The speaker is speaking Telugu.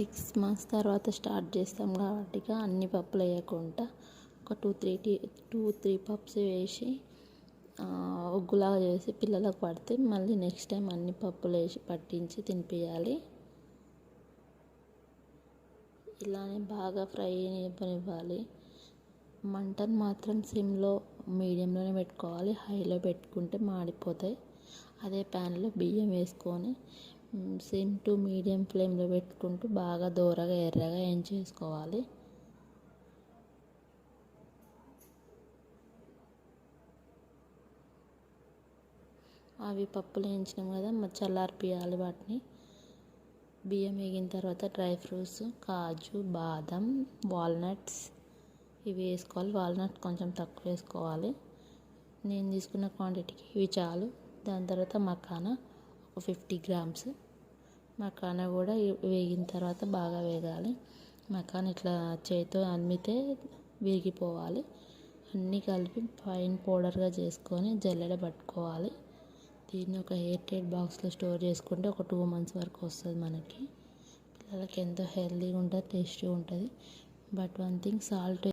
సిక్స్ మంత్స్ తర్వాత స్టార్ట్ చేస్తాం కాబట్టి అన్ని పప్పులు వేయకుండా ఒక టూ త్రీ టీ టూ త్రీ పప్స్ వేసి ఒగ్గులాగా చేసి పిల్లలకు పడితే మళ్ళీ నెక్స్ట్ టైం అన్ని పప్పులు వేసి పట్టించి తినిపించాలి ఇలానే బాగా ఫ్రై ఇవ్వాలి మంటను మాత్రం సిమ్లో మీడియంలోనే పెట్టుకోవాలి. హైలో పెట్టుకుంటే మాడిపోతాయి. అదే ప్యాన్లో బియ్యం వేసుకొని సిమ్ టు మీడియం ఫ్లేమ్లో పెట్టుకుంటూ బాగా దోరగా ఎర్రగా ఏం చేసుకోవాలి? అవి పప్పులు వేయించినాం కదా చల్లారిపియాలి వాటిని. బియ్యం వేగిన తర్వాత డ్రై ఫ్రూట్స్ కాజు బాదం వాల్నట్స్ ఇవి వేసుకోవాలి. వాల్నట్ కొంచెం తక్కువ వేసుకోవాలి. నేను తీసుకున్న క్వాంటిటీకి ఇవి చాలు. దాని తర్వాత మకానా ఒక ఫిఫ్టీ గ్రామ్స్ మకాన కూడా వేగిన తర్వాత బాగా వేగాలి. మకాన్ ఇట్లా చేతితో అమ్మితే విరిగిపోవాలి. అన్నీ కలిపి ఫైన్ పౌడర్గా చేసుకొని జల్లెడ పట్టుకోవాలి. దీన్ని ఒక ఎయిర్ టైట్ బాక్స్లో స్టోర్ చేసుకుంటే ఒక టూ మంత్స్ వరకు వస్తుంది మనకి. పిల్లలకి ఎంతో హెల్తీగా ఉంటుంది టేస్టీగా ఉంటుంది. But one thing salt